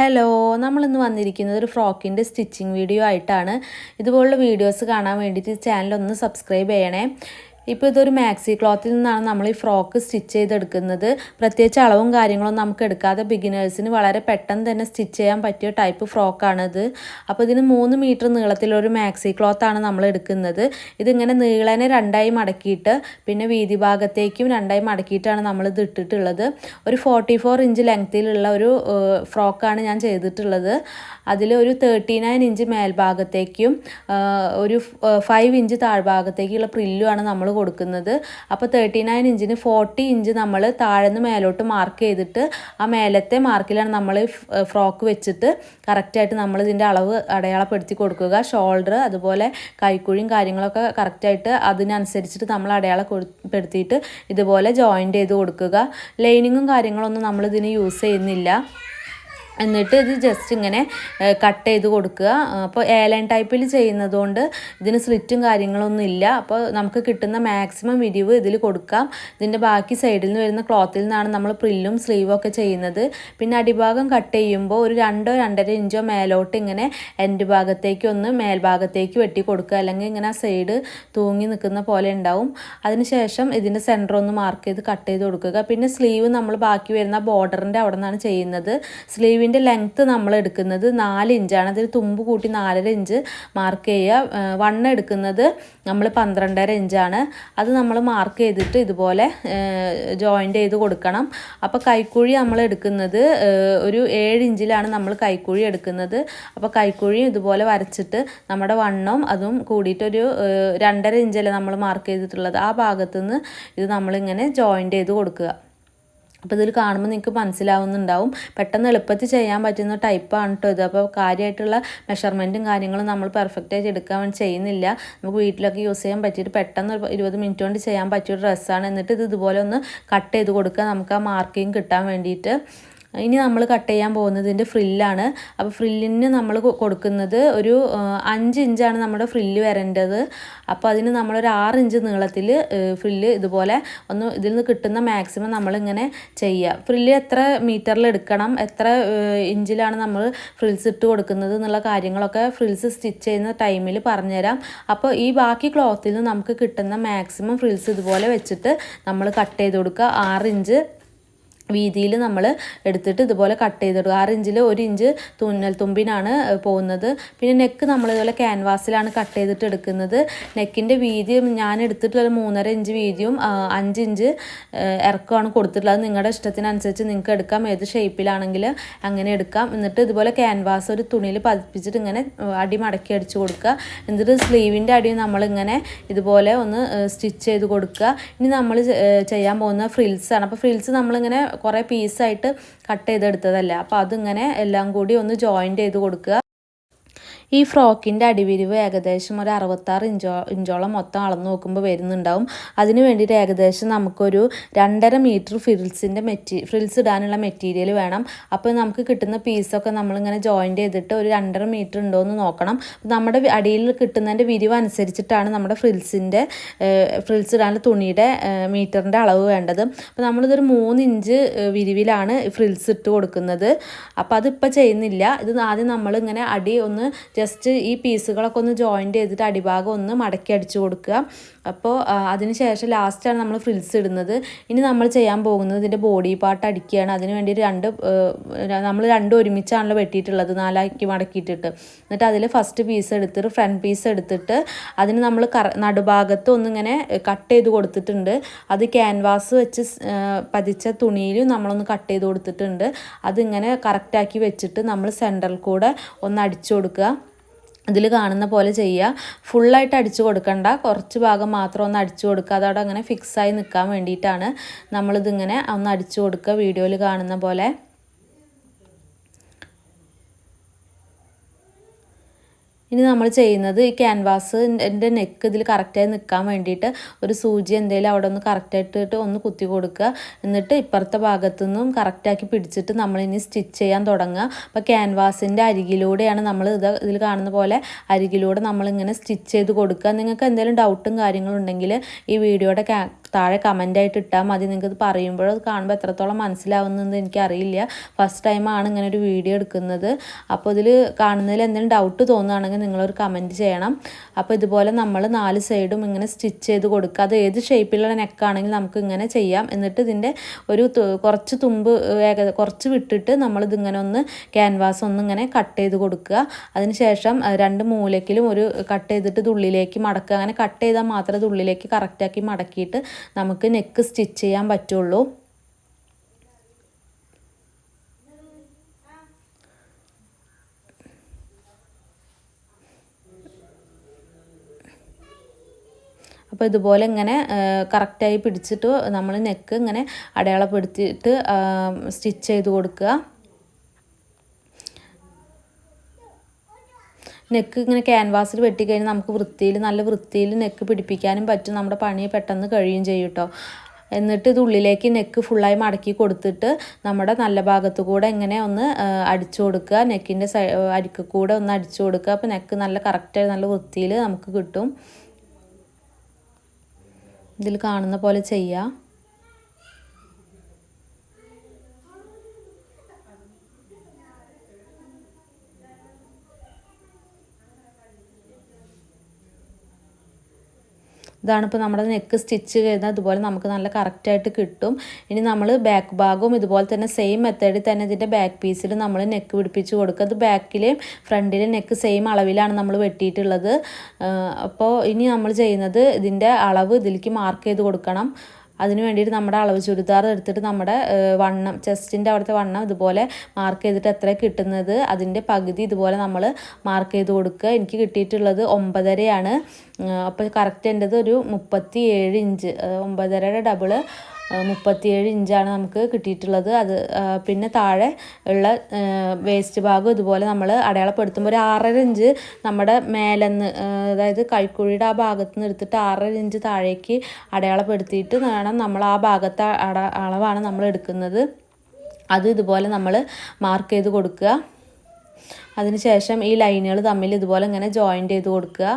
Hello നമ്മളിന്ന് വന്നിരിക്കുന്നത് ഒരു ഫ്രോക്കിന്റെ സ്റ്റിച്ചിങ് വീഡിയോ ആയിട്ടാണ്. ഇതുപോലുള്ള വീഡിയോസ് കാണാൻ വേണ്ടിയിട്ട് ചാനൽ ഒന്ന് സബ്സ്ക്രൈബ് ചെയ്യണേ. ഇപ്പോൾ ഇതൊരു മാക്സി ക്ലോത്തിൽ നിന്നാണ് നമ്മൾ ഈ ഫ്രോക്ക് സ്റ്റിച്ച് ചെയ്തെടുക്കുന്നത്. പ്രത്യേകിച്ച് അളവും കാര്യങ്ങളൊന്നും നമുക്ക് എടുക്കാതെ ബിഗിനേഴ്സിന് വളരെ പെട്ടെന്ന് തന്നെ സ്റ്റിച്ച് ചെയ്യാൻ പറ്റിയ ടൈപ്പ് ഫ്രോക്കാണിത് അപ്പോൾ ഇതിന് മൂന്ന് മീറ്റർ നീളത്തിലൊരു മാക്സി ക്ലോത്താണ് നമ്മൾ എടുക്കുന്നത്. ഇതിങ്ങനെ നീളനെ രണ്ടായി മടക്കിയിട്ട് പിന്നെ വീതി ഭാഗത്തേക്കും രണ്ടായി മടക്കിയിട്ടാണ് ഇത് ഇട്ടിട്ടുള്ളത്. ഒരു ഫോർട്ടി ഫോർ ഇഞ്ച് ലെങ്ത്തിലുള്ള ഒരു ഫ്രോക്കാണ് ഞാൻ ചെയ്തിട്ടുള്ളത്. അതിൽ ഒരു തേർട്ടി നയൻ ഇഞ്ച് മേൽഭാഗത്തേക്കും ഒരു ഫൈവ് ഇഞ്ച് താഴ്ഭാഗത്തേക്കുള്ള പ്രില്ലുമാണ് നമ്മൾ കൊടുക്കുന്നത്. അപ്പോൾ തേർട്ടി നയൻ ഇഞ്ചിന് ഫോർട്ടി ഇഞ്ച് നമ്മൾ താഴെന്ന് മേലോട്ട് മാർക്ക് ചെയ്തിട്ട് ആ മേലത്തെ മാർക്കിലാണ് നമ്മൾ ഫ്രോക്ക് വെച്ചിട്ട് കറക്റ്റായിട്ട് നമ്മൾ ഇതിന്റെ അളവ് അടയാളപ്പെടുത്തി കൊടുക്കുക. ഷോൾഡർ അതുപോലെ കൈക്കുഴിയും കാര്യങ്ങളൊക്കെ കറക്റ്റായിട്ട് അതിനനുസരിച്ചിട്ട് നമ്മൾ അടയാളപ്പെടുത്തിയിട്ട് ഇതുപോലെ ജോയിന്റ് ചെയ്ത് കൊടുക്കുക. ലൈനിങ്ങും കാര്യങ്ങളൊന്നും നമ്മൾ ഇതിന് യൂസ് ചെയ്യുന്നില്ല. എന്നിട്ട് ഇത് ജസ്റ്റ് ഇങ്ങനെ കട്ട് ചെയ്ത് കൊടുക്കുക. അപ്പോൾ ഏലൈൻ ടൈപ്പിൽ ചെയ്യുന്നതുകൊണ്ട് ഇതിന് സ്ലിറ്റും കാര്യങ്ങളൊന്നും ഇല്ല. അപ്പോൾ നമുക്ക് കിട്ടുന്ന മാക്സിമം വിരിവ് ഇതിൽ കൊടുക്കാം. ഇതിന്റെ ബാക്കി സൈഡിൽ നിന്ന് വരുന്ന ക്ലോത്തിൽ നിന്നാണ് നമ്മൾ പ്രില്ലും സ്ലീവും ഒക്കെ ചെയ്യുന്നത്. പിന്നെ അടിഭാഗം കട്ട് ചെയ്യുമ്പോൾ ഒരു രണ്ടോ രണ്ടര ഇഞ്ചോ മേലോട്ട് ഇങ്ങനെ എൻഡ് ഭാഗത്തേക്ക് ഒന്ന് മേൽഭാഗത്തേക്ക് വെട്ടി കൊടുക്കുക. അല്ലെങ്കിൽ ഇങ്ങനെ സൈഡ് തൂങ്ങി നിൽക്കുന്ന പോലെ ഉണ്ടാവും. അതിനുശേഷം ഇതിന്റെ സെന്റർ ഒന്ന് മാർക്ക് ചെയ്ത് കട്ട് ചെയ്ത് കൊടുക്കുക. പിന്നെ സ്ലീവ് നമ്മൾ ബാക്കി വരുന്ന ബോർഡറിന്റെ അവിടെ നിന്നാണ് ചെയ്യുന്നത്. സ്ലീവിന്റെ ഇതിന്റെ ലെങ്ത്ത് നമ്മൾ എടുക്കുന്നത് നാല് ഇഞ്ചാണ് അതിൽ തുമ്പ് കൂട്ടി നാലര ഇഞ്ച് മാർക്ക് ചെയ്യുക. വണ്ണം എടുക്കുന്നത് നമ്മൾ പന്ത്രണ്ടര ഇഞ്ചാണ് അത് നമ്മൾ മാർക്ക് ചെയ്തിട്ട് ഇതുപോലെ ജോയിന്റ് ചെയ്ത് കൊടുക്കണം. അപ്പോൾ കൈക്കുഴി നമ്മൾ എടുക്കുന്നത് ഒരു ഏഴ് ഇഞ്ചിലാണ് നമ്മൾ കൈക്കുഴി എടുക്കുന്നത്. അപ്പോൾ കൈക്കുഴി ഇതുപോലെ വരച്ചിട്ട് നമ്മുടെ വണ്ണവും അതും കൂടിയിട്ടൊരു രണ്ടര ഇഞ്ചല്ലേ നമ്മൾ മാർക്ക് ചെയ്തിട്ടുള്ളത്. ആ ഭാഗത്തുനിന്ന് ഇത് നമ്മളിങ്ങനെ ജോയിന്റ് ചെയ്ത് കൊടുക്കുക. അപ്പോൾ ഇതിൽ കാണുമ്പോൾ നിങ്ങൾക്ക് മനസ്സിലാവുന്നുണ്ടാവും. പെട്ടെന്ന് എളുപ്പത്തിൽ ചെയ്യാൻ പറ്റുന്ന ടൈപ്പാണ് കേട്ടോ ഇത്. അപ്പോൾ കാര്യമായിട്ടുള്ള മെഷർമെന്റും കാര്യങ്ങളും നമ്മൾ പെർഫെക്റ്റായിട്ട് എടുക്കാൻ വേണ്ടി ചെയ്യുന്നില്ല. നമുക്ക് വീട്ടിലൊക്കെ യൂസ് ചെയ്യാൻ പറ്റിയിട്ട് പെട്ടെന്ന് ഇരുപത് മിനിറ്റ് കൊണ്ട് ചെയ്യാൻ പറ്റിയ ഡ്രസ്സാണ് എന്നിട്ട് ഇത് ഇതുപോലെ ഒന്ന് കട്ട് ചെയ്ത് കൊടുക്കുക നമുക്ക് ആ മാർക്കിങ് കിട്ടാൻ വേണ്ടിയിട്ട്. ഇനി നമ്മൾ കട്ട് ചെയ്യാൻ പോകുന്നത് ഇതിന്റെ ഫ്രില്ലാണ് അപ്പോൾ ഫ്രില്ലിന് നമ്മൾ കൊടുക്കുന്നത് ഒരു അഞ്ച് ഇഞ്ചാണ് നമ്മുടെ ഫ്രില്ല് വരേണ്ടത്. അപ്പോൾ അതിന് നമ്മളൊരു ആറ് ഇഞ്ച് നീളത്തിൽ ഫ്രില്ല് ഇതുപോലെ ഒന്ന് ഇതിൽ നിന്ന് കിട്ടുന്ന മാക്സിമം നമ്മളിങ്ങനെ ചെയ്യുക ഫ്രില്ല് എത്ര മീറ്ററിൽ എടുക്കണം എത്ര ഇഞ്ചിലാണ് നമ്മൾ ഫ്രിൽസ് ഇട്ട് കൊടുക്കുന്നത് എന്നുള്ള കാര്യങ്ങളൊക്കെ ഫ്രിൽസ് സ്റ്റിച്ച് ചെയ്യുന്ന ടൈമിൽ പറഞ്ഞുതരാം. അപ്പോൾ ഈ ബാക്കി ക്ലോത്തിൽ നമുക്ക് കിട്ടുന്ന മാക്സിമം ഫ്രിൽസ് ഇതുപോലെ വെച്ചിട്ട് നമ്മൾ കട്ട് ചെയ്ത് കൊടുക്കുക. ആറ് ഇഞ്ച് വീതിയിൽ നമ്മൾ എടുത്തിട്ട് ഇതുപോലെ കട്ട് ചെയ്തിടുക. ആറ് ഇഞ്ചിൽ ഒരു ഇഞ്ച് തുന്നൽ തുമ്പിനാണ് പോകുന്നത്. പിന്നെ നെക്ക് നമ്മൾ ഇതുപോലെ ക്യാൻവാസിലാണ് കട്ട് ചെയ്തിട്ട് എടുക്കുന്നത്. നെക്കിന്റെ വീതി ഞാൻ എടുത്തിട്ടുള്ള മൂന്നര ഇഞ്ച് വീതിയും അഞ്ച് ഇഞ്ച് ഇറക്കമാണ് കൊടുത്തിട്ടുള്ളത്. നിങ്ങളുടെ ഇഷ്ടത്തിനനുസരിച്ച് നിങ്ങൾക്ക് എടുക്കാം. ഏത് ഷേപ്പിലാണെങ്കിൽ അങ്ങനെ എടുക്കാം. എന്നിട്ട് ഇതുപോലെ ക്യാൻവാസ് ഒരു തുണിയിൽ പതിപ്പിച്ചിട്ട് ഇങ്ങനെ അടി മടക്കി അടിച്ചു കൊടുക്കുക. എന്നിട്ട് സ്ലീവിന്റെ അടി നമ്മളിങ്ങനെ ഇതുപോലെ ഒന്ന് സ്റ്റിച്ച് ചെയ്ത് കൊടുക്കുക. ഇനി നമ്മൾ ചെയ്യാൻ പോകുന്ന ഫ്രിൽസാണ് അപ്പോൾ ഫ്രിൽസ് നമ്മളിങ്ങനെ കുറേ പീസായിട്ട് കട്ട് ചെയ്തെടുത്തതല്ലേ. അപ്പോൾ അതിങ്ങനെ എല്ലാം കൂടി ഒന്ന് ജോയിന്റ് ചെയ്ത് കൊടുക്കുക. ഈ ഫ്രോക്കിന്റെ അടിവിരിവ് ഏകദേശം ഒരു അറുപത്താറ് ഇഞ്ചോ ഇഞ്ചോളം മൊത്തം അളന്ന് നോക്കുമ്പോൾ വരുന്നുണ്ടാവും. അതിന് വേണ്ടിയിട്ട് ഏകദേശം നമുക്കൊരു രണ്ടര മീറ്റർ ഫ്രിൽസിന്റെ മെറ്റി ഫ്രിൽസ് ഇടാനുള്ള മെറ്റീരിയൽ വേണം. അപ്പോൾ നമുക്ക് കിട്ടുന്ന പീസൊക്കെ നമ്മളിങ്ങനെ ജോയിന്റ് ചെയ്തിട്ട് ഒരു രണ്ടര മീറ്റർ ഉണ്ടോ എന്ന് നോക്കണം. നമ്മുടെ അടിയിൽ കിട്ടുന്നതിന്റെ വിരിവ് അനുസരിച്ചിട്ടാണ് നമ്മുടെ ഫ്രിൽസിന്റെ ഫ്രിൽസ് ഇടാനുള്ള തുണിയുടെ മീറ്ററിന്റെ അളവ് വേണ്ടത്. അപ്പോൾ നമ്മളിതൊരു മൂന്ന് ഇഞ്ച് വിരിവിലാണ് ഫ്രിൽസ് ഇട്ട് കൊടുക്കുന്നത്. അപ്പോൾ അതിപ്പോൾ ചെയ്യുന്നില്ല. ഇത് ആദ്യം നമ്മളിങ്ങനെ അടി ഒന്ന് ജസ്റ്റ് ഈ പീസുകളൊക്കെ ഒന്ന് ജോയിന്റ് ചെയ്തിട്ട് അടിഭാഗം ഒന്ന് മടക്കി അടിച്ചു കൊടുക്കുക. അപ്പോൾ അതിന് ശേഷം ലാസ്റ്റാണ് നമ്മൾ ഫ്രിൽസ് ഇടുന്നത്. ഇനി നമ്മൾ ചെയ്യാൻ പോകുന്നത് ഇതിന്റെ ബോഡി പാർട്ട് അടിക്കുകയാണ്. അതിന് വേണ്ടി രണ്ട് നമ്മൾ രണ്ടും ഒരുമിച്ചാണല്ലോ വെട്ടിയിട്ടുള്ളത് നാലാക്കി മടക്കിയിട്ടിട്ട്. എന്നിട്ട് അതിൽ ഫസ്റ്റ് പീസ് എടുത്തിട്ട് ഫ്രണ്ട് പീസ് എടുത്തിട്ട് അതിന് നമ്മൾ കറ നടുഭാഗത്ത് ഒന്നിങ്ങനെ കട്ട് ചെയ്ത് കൊടുത്തിട്ടുണ്ട്. അത് ക്യാൻവാസ് വെച്ച് പതിച്ച തുണിയിൽ നമ്മളൊന്ന് കട്ട് ചെയ്ത് കൊടുത്തിട്ടുണ്ട്. അതിങ്ങനെ കറക്റ്റാക്കി വെച്ചിട്ട് നമ്മൾ സെന്ററിൽ കൂടെ ഒന്ന് അടിച്ചു കൊടുക്കുക. ഇതിൽ കാണുന്ന പോലെ ചെയ്യുക ഫുള്ളായിട്ട് അടിച്ചു കൊടുക്കണ്ട. കുറച്ച് ഭാഗം മാത്രം ഒന്ന് അടിച്ചു കൊടുക്കുക. അതവിടെ അങ്ങനെ ഫിക്സായി നിൽക്കാൻ വേണ്ടിയിട്ടാണ് നമ്മളിതിങ്ങനെ ഒന്ന് അടിച്ചു കൊടുക്കുക വീഡിയോയിൽ കാണുന്ന പോലെ. ഇനി നമ്മൾ ചെയ്യുന്നത് ഈ ക്യാൻവാസ് എന്റെ നെക്ക് ഇതിൽ കറക്റ്റായി നിൽക്കാൻ വേണ്ടിയിട്ട് ഒരു സൂചി എന്തെങ്കിലും അവിടെ ഒന്ന് കറക്റ്റായിട്ടിട്ട് ഒന്ന് കുത്തി കൊടുക്കുക. എന്നിട്ട് ഇപ്പുറത്തെ ഭാഗത്തു നിന്നും കറക്റ്റാക്കി പിടിച്ചിട്ട് നമ്മളിനി സ്റ്റിച്ച് ചെയ്യാൻ തുടങ്ങുക. അപ്പോൾ ക്യാൻവാസിന്റെ അരികിലൂടെയാണ് നമ്മൾ ഇത് ഇതിൽ കാണുന്ന പോലെ അരികിലൂടെ നമ്മളിങ്ങനെ സ്റ്റിച്ച് ചെയ്ത് കൊടുക്കുക. നിങ്ങൾക്ക് എന്തെങ്കിലും ഡൗട്ടും കാര്യങ്ങളും ഉണ്ടെങ്കിൽ ഈ വീഡിയോയുടെ താഴെ കമന്റായിട്ട് ഇട്ടാൽ മതി. നിങ്ങൾക്ക് പറയുമ്പോൾ കാണുമ്പോൾ എത്രത്തോളം മനസ്സിലാവുന്നത് എനിക്കറിയില്ല. ഫസ്റ്റ് ടൈമാണ് ഇങ്ങനെ ഒരു വീഡിയോ എടുക്കുന്നത്. അപ്പോൾ ഇതിൽ കാണുന്നതിൽ എന്തെങ്കിലും ഡൗട്ട് തോന്നുകയാണെങ്കിൽ നിങ്ങളൊരു കമന്റ് ചെയ്യണം. അപ്പോൾ ഇതുപോലെ നമ്മൾ നാല് സൈഡും ഇങ്ങനെ സ്റ്റിച്ച് ചെയ്ത് കൊടുക്കുക. അത് ഏത് ഷേപ്പിലുള്ള നെക്കാണെങ്കിൽ നമുക്ക് ഇങ്ങനെ ചെയ്യാം. എന്നിട്ട് ഇതിന്റെ ഒരു കുറച്ച് തുമ്പ് കുറച്ച് വിട്ടിട്ട് നമ്മളിതിങ്ങനെ ഒന്ന് ക്യാൻവാസ് ഒന്ന് ഇങ്ങനെ കട്ട് ചെയ്ത് കൊടുക്കുക. അതിനുശേഷം രണ്ട് മൂലക്കിലും ഒരു കട്ട് ചെയ്തിട്ട് തുള്ളിലേക്ക് മടക്കുക. അങ്ങനെ കട്ട് ചെയ്താൽ മാത്രമേ തുള്ളിലേക്ക് കറക്റ്റാക്കി മടക്കിയിട്ട് നമുക്ക് നെക്ക് സ്റ്റിച്ച് ചെയ്യാൻ പറ്റുള്ളൂ. അപ്പോൾ ഇതുപോലെ ഇങ്ങനെ കറക്റ്റായി പിടിച്ചിട്ട് നമ്മൾ നെക്ക് ഇങ്ങനെ അടയാളപ്പെടുത്തിയിട്ട് സ്റ്റിച്ച് ചെയ്ത് കൊടുക്കുക. നെക്ക് ഇങ്ങനെ ക്യാൻവാസിൽ വെട്ടിക്കഴിഞ്ഞാൽ നമുക്ക് വൃത്തിയിൽ നല്ല വൃത്തിയിൽ നെക്ക് പിടിപ്പിക്കാനും പറ്റും. നമ്മുടെ പണി പെട്ടെന്ന് കഴിയും ചെയ്യും കേട്ടോ എന്നിട്ട് ഇത് ഉള്ളിലേക്ക് നെക്ക് ഫുള്ളായി മടക്കി കൊടുത്തിട്ട് നമ്മുടെ നല്ല ഭാഗത്ത് കൂടെ ഇങ്ങനെ ഒന്ന് അടിച്ചു കൊടുക്കുക. നെക്കിന്റെ സൈ അരിക്ക് കൂടെ ഒന്ന് അടിച്ചു കൊടുക്കുക. അപ്പോൾ നെക്ക് നല്ല കറക്റ്റായി നല്ല വൃത്തിയിൽ നമുക്ക് കിട്ടും. ഇതിൽ കാണുന്ന പോലെ ചെയ്യുക ഇതാണ് ഇപ്പോൾ നമ്മുടെ നെക്ക് സ്റ്റിച്ച് ചെയ്താൽ അതുപോലെ നമുക്ക് നല്ല കറക്റ്റായിട്ട് കിട്ടും. ഇനി നമ്മൾ ബാക്ക് ഭാഗവും ഇതുപോലെ തന്നെ സെയിം മെത്തേഡിൽ തന്നെ ഇതിന്റെ ബാക്ക് പീസിൽ നമ്മൾ നെക്ക് പിടിപ്പിച്ച് കൊടുക്കുക. അത് ബാക്കിലെയും ഫ്രണ്ടിലെയും നെക്ക് സെയിം അളവിലാണ് നമ്മൾ വെട്ടിയിട്ടുള്ളത്. അപ്പോൾ ഇനി നമ്മൾ ചെയ്യുന്നത് ഇതിന്റെ അളവ് ഇതിലേക്ക് മാർക്ക് ചെയ്ത് കൊടുക്കണം. അതിന് വേണ്ടിയിട്ട് നമ്മുടെ അളവ് ചുരിദാർ എടുത്തിട്ട് നമ്മുടെ വണ്ണം ചെസ്റ്റിന്റെ അവിടുത്തെ വണ്ണം ഇതുപോലെ മാർക്ക് ചെയ്തിട്ട് എത്ര കിട്ടുന്നത് അതിന്റെ പകുതി ഇതുപോലെ നമ്മൾ മാർക്ക് ചെയ്ത് കൊടുക്കുക. എനിക്ക് കിട്ടിയിട്ടുള്ളത് ഒമ്പതരയാണ്. അപ്പോൾ കറക്റ്റ് എന്റെത് ഒരു മുപ്പത്തി ഏഴ് ഇഞ്ച് ഒമ്പതരയുടെ ഡബിൾ മുപ്പത്തിയേഴ് ഇഞ്ചാണ് നമുക്ക് കിട്ടിയിട്ടുള്ളത്. അത് പിന്നെ താഴെ ഉള്ള വേസ്റ്റ് ഭാഗം ഇതുപോലെ നമ്മൾ അടയാളപ്പെടുത്തുമ്പോൾ ഒരു ആറര ഇഞ്ച് നമ്മുടെ മേലെന്ന് അതായത് കൈക്കുഴിയുടെ ആ ഭാഗത്ത് നിന്ന് എടുത്തിട്ട് ആറര ഇഞ്ച് താഴേക്ക് അടയാളപ്പെടുത്തിയിട്ട് വേണം നമ്മൾ ആ ഭാഗത്തെ അട അളവാണ് നമ്മൾ എടുക്കുന്നത്. അത് ഇതുപോലെ നമ്മൾ മാർക്ക് ചെയ്ത് കൊടുക്കുക. അതിനുശേഷം ഈ ലൈനുകൾ തമ്മിൽ ഇതുപോലെ ഇങ്ങനെ ജോയിന്റ് ചെയ്ത് കൊടുക്കുക.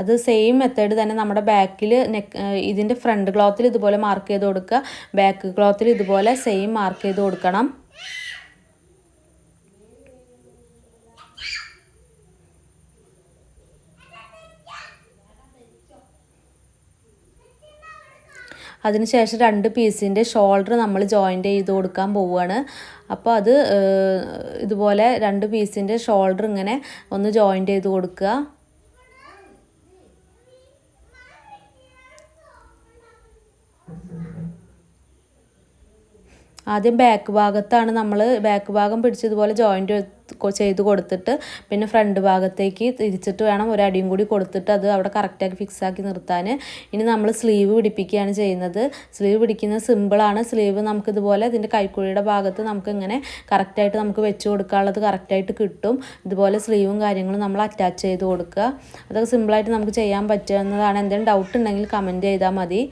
അത് സെയിം മെത്തേഡ് തന്നെ നമ്മുടെ ബാക്കിൽ നെക്ക് ഇതിന്റെ ഫ്രണ്ട് ക്ലോത്തിൽ ഇതുപോലെ മാർക്ക് ചെയ്ത് കൊടുക്കുക. ബാക്ക് ക്ലോത്തിൽ ഇതുപോലെ സെയിം മാർക്ക് ചെയ്ത് കൊടുക്കണം. അതിനുശേഷം രണ്ട് പീസിന്റെ ഷോൾഡർ നമ്മൾ ജോയിന്റ് ചെയ്ത് കൊടുക്കാൻ പോവുകയാണ്. അപ്പോൾ അത് ഇതുപോലെ രണ്ട് പീസിന്റെ ഷോൾഡർ ഇങ്ങനെ ഒന്ന് ജോയിന്റ് ചെയ്ത് കൊടുക്കുക. ആദ്യം ബാക്ക് ഭാഗത്താണ് നമ്മൾ ബാക്ക് ഭാഗം പിടിച്ചതുപോലെ ജോയിന്റ് ചെയ്ത് കൊടുത്തിട്ട് പിന്നെ ഫ്രണ്ട് ഭാഗത്തേക്ക് തിരിച്ചിട്ട് വേണം ഒരു കൂടി കൊടുത്തിട്ട് അത് അവിടെ കറക്റ്റാക്കി ഫിക്സാക്കി നിർത്താൻ ഇനി നമ്മൾ സ്ലീവ് പിടിപ്പിക്കുകയാണ് ചെയ്യുന്നത്. സ്ലീവ് പിടിക്കുന്നത് സിമ്പിളാണ് സ്ലീവ് നമുക്കിതുപോലെ ഇതിന്റെ കൈക്കുഴിയുടെ ഭാഗത്ത് നമുക്ക് ഇങ്ങനെ കറക്റ്റായിട്ട് നമുക്ക് വെച്ച് കൊടുക്കാനുള്ളത് കറക്റ്റായിട്ട് കിട്ടും. ഇതുപോലെ സ്ലീവും കാര്യങ്ങളും നമ്മൾ അറ്റാച്ച് ചെയ്ത് കൊടുക്കുക. അതൊക്കെ സിമ്പിളായിട്ട് നമുക്ക് ചെയ്യാൻ പറ്റുന്നതാണ് എന്തെങ്കിലും ഡൗട്ട് ഉണ്ടെങ്കിൽ കമന്റ് ചെയ്താൽ മതി.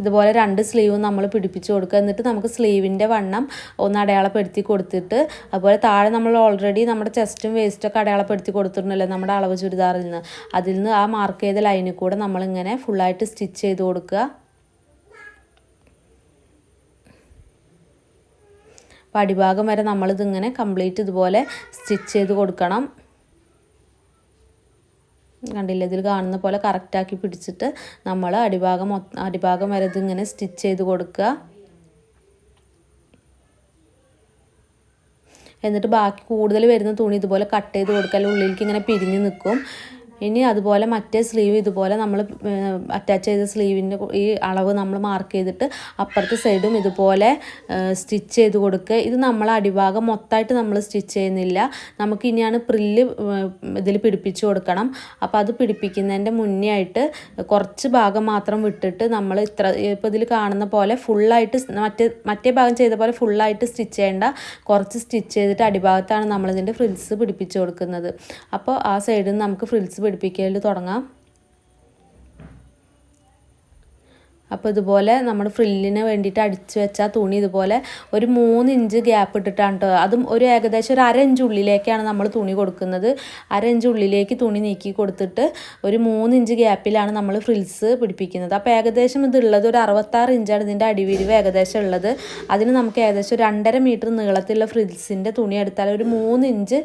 ഇതുപോലെ രണ്ട് സ്ലീവും നമ്മൾ പിടിപ്പിച്ച് കൊടുക്കുക. എന്നിട്ട് നമുക്ക് സ്ലീവിന്റെ വണ്ണം ഒന്ന് അടയാളപ്പെടുത്തി കൊടുത്തിട്ട് അതുപോലെ താഴെ നമ്മൾ ഓൾറെഡി നമ്മുടെ ചെസ്റ്റും വേസ്റ്റൊക്കെ അടയാളപ്പെടുത്തി കൊടുത്തിട്ടുണ്ടല്ലോ നമ്മുടെ അളവ് ചുരിദാറിൽ നിന്ന്. അതിൽ നിന്ന് ആ മാർക്ക് ചെയ്ത ലൈനിൽ കൂടെ നമ്മളിങ്ങനെ ഫുള്ളായിട്ട് സ്റ്റിച്ച് ചെയ്ത് കൊടുക്കുക. അപ്പോൾ അടിഭാഗം വരെ നമ്മളിതിങ്ങനെ കംപ്ലീറ്റ് ഇതുപോലെ സ്റ്റിച്ച് ചെയ്ത് കൊടുക്കണം. കണ്ടില്ല? ഇതിൽ കാണുന്ന പോലെ കറക്റ്റാക്കി പിടിച്ചിട്ട് നമ്മൾ അടിഭാഗം അടിഭാഗം വരെ ഇതിങ്ങനെ സ്റ്റിച്ച് ചെയ്ത് കൊടുക്കുക. എന്നിട്ട് ബാക്കി കൂടുതൽ വരുന്ന തുണി ഇതുപോലെ കട്ട് ചെയ്ത് കൊടുക്കുക. ഉള്ളിലേക്ക് ഇങ്ങനെ പിരിഞ്ഞ് നിൽക്കും ഇനി അതുപോലെ മറ്റേ സ്ലീവ് ഇതുപോലെ നമ്മൾ അറ്റാച്ച് ചെയ്ത സ്ലീവിന്റെ ഈ അളവ് നമ്മൾ മാർക്ക് ചെയ്തിട്ട് അപ്പുറത്തെ സൈഡും ഇതുപോലെ സ്റ്റിച്ച് ചെയ്ത് കൊടുക്കുക ഇത് നമ്മൾ അടിഭാഗം മൊത്തമായിട്ട് നമ്മൾ സ്റ്റിച്ച് ചെയ്യുന്നില്ല. നമുക്ക് ഇനിയാണ് പ്രില്ല് ഇതിൽ പിടിപ്പിച്ച് കൊടുക്കണം. അപ്പോൾ അത് പിടിപ്പിക്കുന്നതിന്റെ മുന്നേ ആയിട്ട് കുറച്ച് ഭാഗം മാത്രം വിട്ടിട്ട് നമ്മൾ ഇത്ര ഇപ്പോൾ ഇതിൽ കാണുന്ന പോലെ ഫുള്ളായിട്ട് മറ്റേ മറ്റേ ഭാഗം ചെയ്ത പോലെ ഫുള്ളായിട്ട് സ്റ്റിച്ച് ചെയ്യേണ്ട കുറച്ച് സ്റ്റിച്ച് ചെയ്തിട്ട് അടിഭാഗത്താണ് നമ്മളിതിന്റെ ഫ്രിൽസ് പിടിപ്പിച്ച് കൊടുക്കുന്നത്. അപ്പോൾ ആ സൈഡിൽ നിന്ന് നമുക്ക് ഫ്രിൽസ് പിടിപ്പിക്കൽ തുടങ്ങാം. അപ്പോൾ ഇതുപോലെ നമ്മൾ ഫ്രില്ലിന് വേണ്ടിയിട്ട് അടിച്ചു വെച്ച തുണി ഇതുപോലെ ഒരു മൂന്ന് ഇഞ്ച് ഗ്യാപ്പ് ഇട്ടിട്ടാണ് കേട്ടോ അതും ഒരു ഏകദേശം ഒരു അര ഇഞ്ച് ഉള്ളിലേക്കാണ് നമ്മൾ തുണി കൊടുക്കുന്നത്. അര ഇഞ്ച് ഉള്ളിലേക്ക് തുണി നീക്കി കൊടുത്തിട്ട് ഒരു മൂന്ന് ഇഞ്ച് ഗ്യാപ്പിലാണ് നമ്മൾ ഫ്രിൽസ് പിടിപ്പിക്കുന്നത്. അപ്പോൾ ഏകദേശം ഇതുള്ളത് ഒരു അറുപത്താറ് ഇഞ്ചാണ് ഇതിന്റെ അടിവിരിവ് ഏകദേശം ഉള്ളത്. അതിന് നമുക്ക് ഏകദേശം ഒരു രണ്ടര മീറ്റർ നീളത്തിലുള്ള ഫ്രിൽസിന്റെ തുണി എടുത്താൽ ഒരു മൂന്ന് ഇഞ്ച്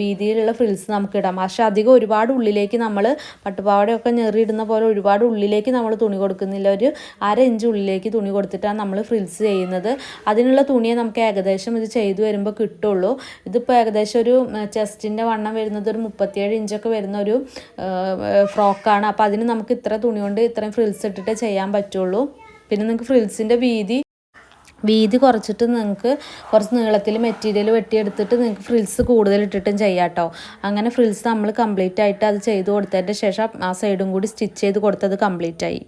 വീതിയിലുള്ള ഫ്രിൽസ് നമുക്ക് ഇടാം. പക്ഷേ അധികം ഒരുപാട് ഉള്ളിലേക്ക് നമ്മൾ പട്ടുപാവടയൊക്കെ ഞെറിയിടുന്ന പോലെ ഒരുപാട് ഉള്ളിലേക്ക് നമ്മൾ തുണി കൊടുക്കുന്നില്ല. ഒരു അര ഇഞ്ച് ഉള്ളിലേക്ക് തുണി കൊടുത്തിട്ടാണ് നമ്മൾ ഫ്രിൽസ് ചെയ്യുന്നത്. അതിനുള്ള തുണിയെ നമുക്ക് ഏകദേശം ഇത് ചെയ്തു വരുമ്പോൾ കിട്ടുള്ളൂ. ഇതിപ്പോൾ ഏകദേശം ഒരു ചെസ്റ്റിന്റെ വണ്ണം വരുന്നത് ഒരു മുപ്പത്തിയേഴ് ഇഞ്ചൊക്കെ വരുന്ന ഒരു ഫ്രോക്കാണ് അപ്പോൾ അതിന് നമുക്ക് ഇത്ര തുണി കൊണ്ട് ഇത്രയും ഫ്രിൽസ് ഇട്ടിട്ടേ ചെയ്യാൻ പറ്റുള്ളൂ. പിന്നെ നിങ്ങൾക്ക് ഫ്രിൽസിന്റെ വീതി വീതി കുറച്ചിട്ട് നിങ്ങൾക്ക് കുറച്ച് നീളത്തിൽ മെറ്റീരിയൽ വെട്ടിയെടുത്തിട്ട് നിങ്ങൾക്ക് ഫ്രിൽസ് കൂടുതൽ ഇട്ടിട്ടും ചെയ്യാം കേട്ടോ. അങ്ങനെ ഫ്രിൽസ് നമ്മൾ കംപ്ലീറ്റ് ആയിട്ട് അത് ചെയ്ത് കൊടുത്തതിന്റെ ശേഷം ആ സൈഡും കൂടി സ്റ്റിച്ച് ചെയ്ത് കൊടുത്തത് കംപ്ലീറ്റ് ആയി.